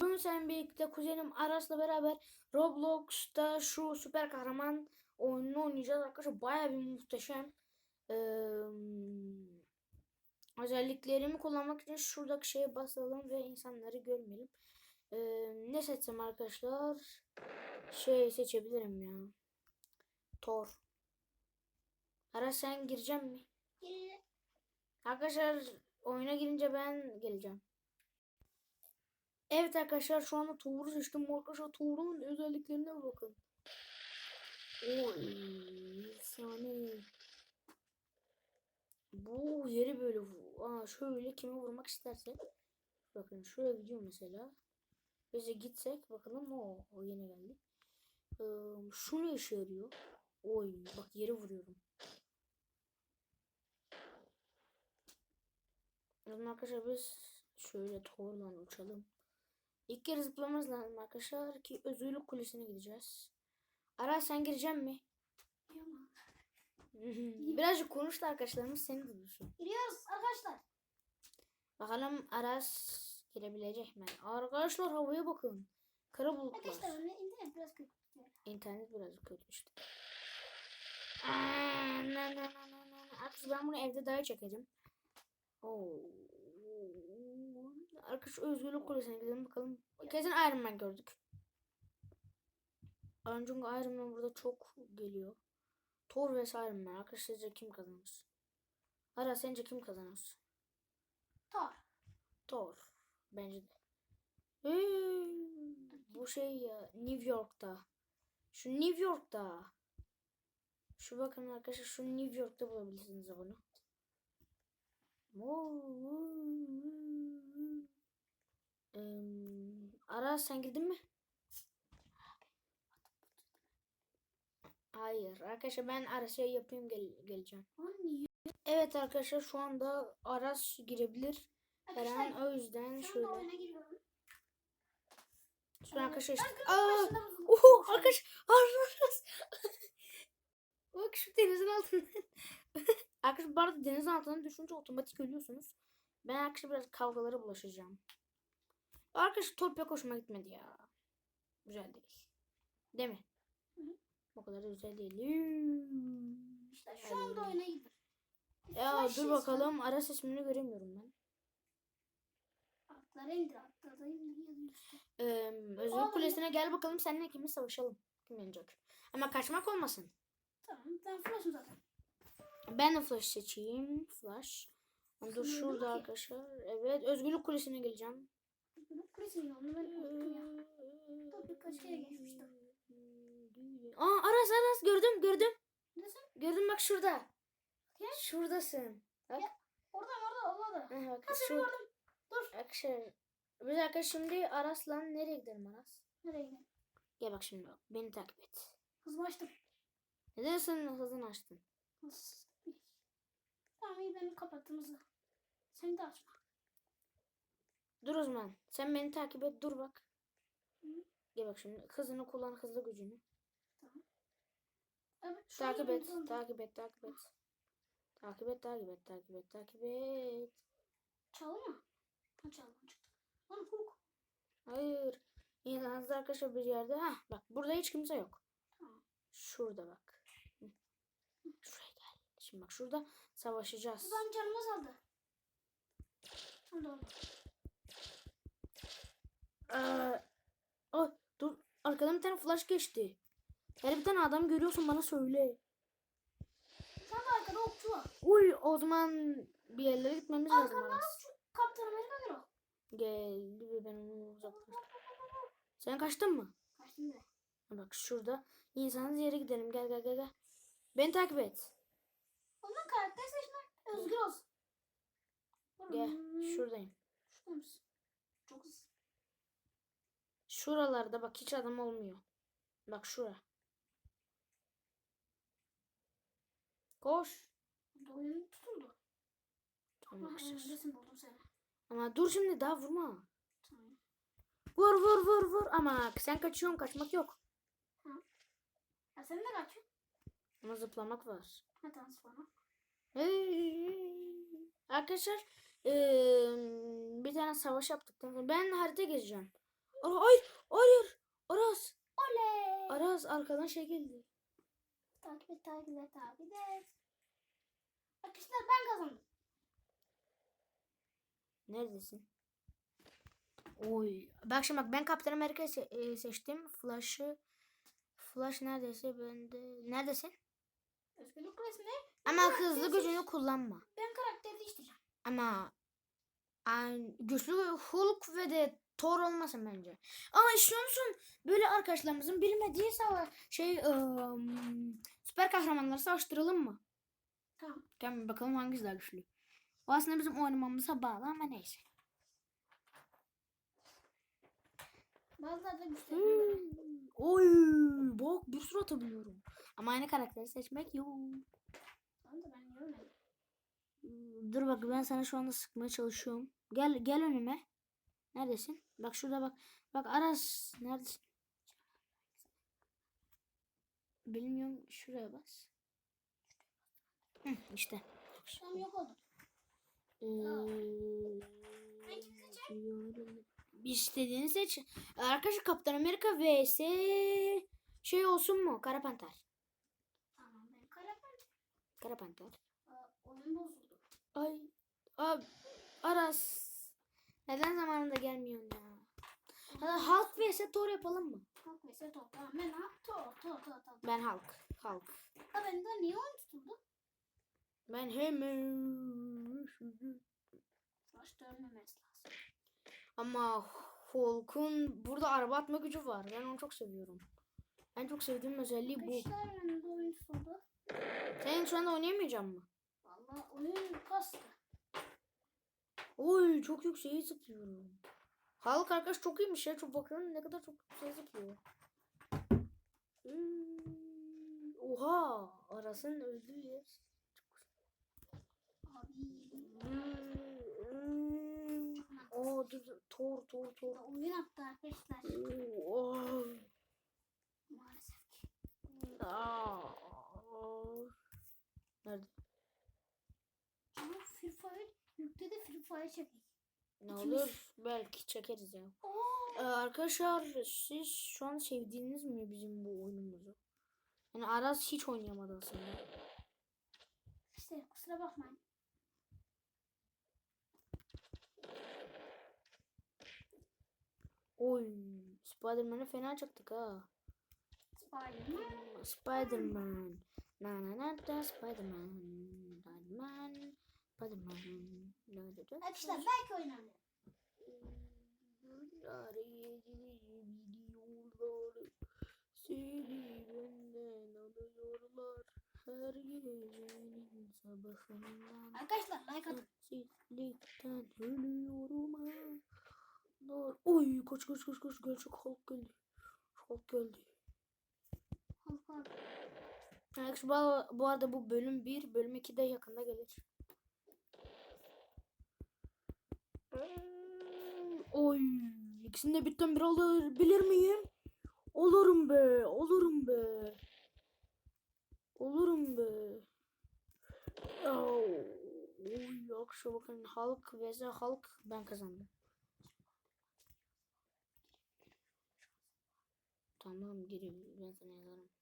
Bugün sen birlikte kuzenim Aras'la beraber Roblox'ta şu süper kahraman oyununu oynayacağız arkadaşlar. Baya bir muhteşem. Ee, özelliklerimi kullanmak için şuradaki şeye basalım ve insanları görmeyelim. Ee, ne seçsem arkadaşlar? Şey seçebilirim ya. Thor. Aras sen girecek mi? Arkadaşlar oyuna girince ben geleceğim. Evet arkadaşlar şu anda Tuğrul seçtim. Arkadaşlar Tuğrul'un özelliklerine bakın. Oy, efsane. Bu yeri böyle Aa, şöyle kime vurmak isterse. Bakın şuraya gidiyor mesela. Bize gitsek bakalım o, o yine geldi. Ee, şu ne işe yarıyor? Oy bak yeri vuruyorum. Arkadaşlar biz şöyle Thor'la uçalım. İlk kere zıplamamız lazım arkadaşlar ki özgürlük kulesine gideceğiz. Aras sen girecek mi? Birazcık konuştu arkadaşlarımız seni duysun. Giriyoruz arkadaşlar. Bakalım Aras girebilecek mi? Arkadaşlar havaya bakın. Kara bulutlar. Arkadaşlar internet biraz kötü. İnternet birazcık kötü işte. Aa, na, na, na, na, na. Arkadaşlar ben bunu evde daha çekeceğim. Oo. Arkadaşlar özgürlük kulesine gidelim bakalım. Kesin Iron Man gördük. Önce Iron Man burada çok geliyor. Thor vs Iron Man. Arkadaşlar sizce kim kazanır? Ara sence kim kazanır? Thor. Thor. Bence de. Ee, bu şey ya New York'ta. Şu New York'ta. Şu bakın arkadaşlar şu New York'ta bulabilirsiniz bunu. Eee, Ara sen girdin mi? Hayır. Arkadaşlar ben Aras şey yapayım gel geleceğim. Evet arkadaşlar şu anda Aras girebilir. Her an Arkadaşlar o yüzden şöyle. Şu arkadaşlar işte. Aa! Oho arkadaş Aras. Bak şu denizin altında. arkadaşlar bu arada denizin altına düşünce otomatik ölüyorsunuz. Ben arkadaşlar biraz kavgalara bulaşacağım. Arkadaşlar top pek hoşuma gitmedi ya. Güzel değil. Değil mi? Hı hı. O kadar da güzel değil. İşte şu anda oyuna girdim. Ya Flash dur bakalım. Aras ismini göremiyorum ben. Atlara indir atlara indir. Ee, Özgür Oğlum. Kulesi'ne gel bakalım seninle kimi savaşalım. Kim yenecek? Ama kaçmak olmasın. Tamam ben flash'ım zaten. Ben de Flash seçeyim. Flash. Dur şurada arkadaşlar. Evet Özgürlük Kulesi'ne geleceğim. Ya. Dur, birkaç kere geçmiştim. Aa Aras Aras gördüm gördüm. Neresin? Gördüm bak şurada. Gel. Şuradasın. Bak. Ya. Orada orada orada. Aha, bak Ha şu. gördüm. Dur. Arkadaşlar. Biz arkadaşlar şimdi Aras'la nereye gidelim Aras? Nereye gidelim? Gel bak şimdi bak. Beni takip et. Hızımı açtım. Neden sen hızını açtın? Hız. Tamam iyi ben kapattım hızı. Seni de açma. Dur o zaman. Sen beni takip et. Dur bak. Hı. Gel bak şimdi. Hızını kullan. Hızlı gücünü. Evet. şu anda Takip ben et. Takip et. Takip et. Takip et. Takip et. Takip et. Takip et. Mu? Ha çaldı. çıktı. Lan Hulk. Hayır. İnsanız arkadaşlar bir yerde. Ha bak burada hiç kimse yok. Tamam. Şurada bak. Şuraya gel. Şimdi bak şurada savaşacağız. Buradan canımız aldı. Tam doğru. Ee, ay, dur. Arkadan bir tane flash geçti. Her bir tane adam görüyorsun bana söyle. Tam da arkada okçu var. Uy o zaman bir yerlere gitmemiz lazım. Arkamda Aras. okçu. Kaptan Amerika geliyor. Geldi ve ben onu uzaklaştım. Sen kaçtın mı? Kaçtım. Ha Bak şurada. İnsansız yere gidelim. Gel gel gel gel. Beni takip et. Ondan karakter seçmek özgür olsun. Gel. Hmm, Şuradayım. Şurada mısın? Çok hızlı. Şuralarda bak hiç adam olmuyor. Bak şura. Koş. Burada oyun tutuldu. Tamam Aha, arkadaşlar. resim buldum seni. Ama dur şimdi daha vurma. Tamam. Vur vur vur vur. Ama sen kaçıyorsun kaçmak yok. Ya sen ne kaçıyorsun? Ama zıplamak var. Ha tamam. Hey. Arkadaşlar eee, bir tane savaş sonra ben harita gezeceğim. Aa, Hayır. Hayır. Aras. Oley. Aras arkadan şey geldi. Takip et takip et takip et. Arkadaşlar ben kazandım. Neredesin? Oy. Bak şimdi bak ben Kaptan Amerika se- e, seçtim. Flash'ı Flash neredeyse bende. Neredesin? Özgürlük resmi. Ama Ben hızlı gücünü kullanma. Ben karakteri değiştireceğim. Ama güçlü Hulk ve de Thor olmasın bence. Ama istiyor musun? Böyle arkadaşlarımızın bilmediği sava şey ım, süper kahramanları savaştıralım mı? Tamam. Gel bakalım hangisi daha güçlü. O aslında bizim oynamamıza bağlı ama neyse. Bazıları da göre. Hmm, Oy, bak bir sürü atabiliyorum. Ama aynı karakteri seçmek yok. Tamam da ben görmedim. Dur bak ben sana şu anda sıkmaya çalışıyorum. Gel gel önüme. Neredesin? Bak şurada bak. Bak Aras neredesin? Bilmiyorum şuraya bas. Hı, işte. Tamam yok oldu. Ee? İstediğini seç. Arkadaşlar Kaptan Amerika vs şey olsun mu? Kara Panter. Tamam ben. Kara Panter. Aa, oyun bozuldu. Ay. Abi. Aras. Neden zamanında gelmiyorsun ya? Da Hulk vs Thor yapalım mı? Kalk mesela top. Tamam ben ha. Top top top top. Ben Hulk. Hulk. Ha bende niye oyun tutuldu? Ben hemen. Baş dönmemesi lazım. Ama Hulk'un burada araba atma gücü var. Ben onu çok seviyorum. En çok sevdiğim özelliği bu. De oyun tutuldu. Senin şu anda oynayamayacağım mı? Valla oyun kastı. Oy çok yükseğe zıplıyorum. Hulk arkadaş çok iyiymiş ya. Çok bakın ne kadar çok yükseğe zıplıyor. Hmm, Oha. Aras'ın öldüğü yer. Abi. Hmm, Oo dur dur. Tor tor tor. Ya oyun attı arkadaşlar. Oo. Maalesef ki. Aa. Nerede? Ama Free Fire Fire çektik. Ne İkimiz- olur? Belki çekeriz ya. Ee, arkadaşlar siz şu an sevdiğiniz mi bizim bu oyunumuzu? Yani Aras hiç oynayamadı aslında. İşte kusura bakmayın. Oy, Spider-Man'e fena çıktık ha. Spiderman. Spider-Man. Na na na da Spider-Man. Spider-Man. Spider-Man. Na da. Arkadaşlar belki oynarım. Bunları gidiyorlar. Seni benden alıyorlar. Her gecenin sabahından. Arkadaşlar like atın. Sensizlikten ölüyorum ha. Oy koş koş koş koş gerçek Hulk geldi. Hulk geldi. Halk. Evet, bu, bu arada bu bölüm 1, bölüm 2 de yakında gelir. Oy, ikisini de bitten bir alabilir miyim? Olurum be, olurum be. Olurum be. Oh. Yok şu bakın Hulk vs Hulk ben kazandım. Tamam gireyim ben sana yazarım.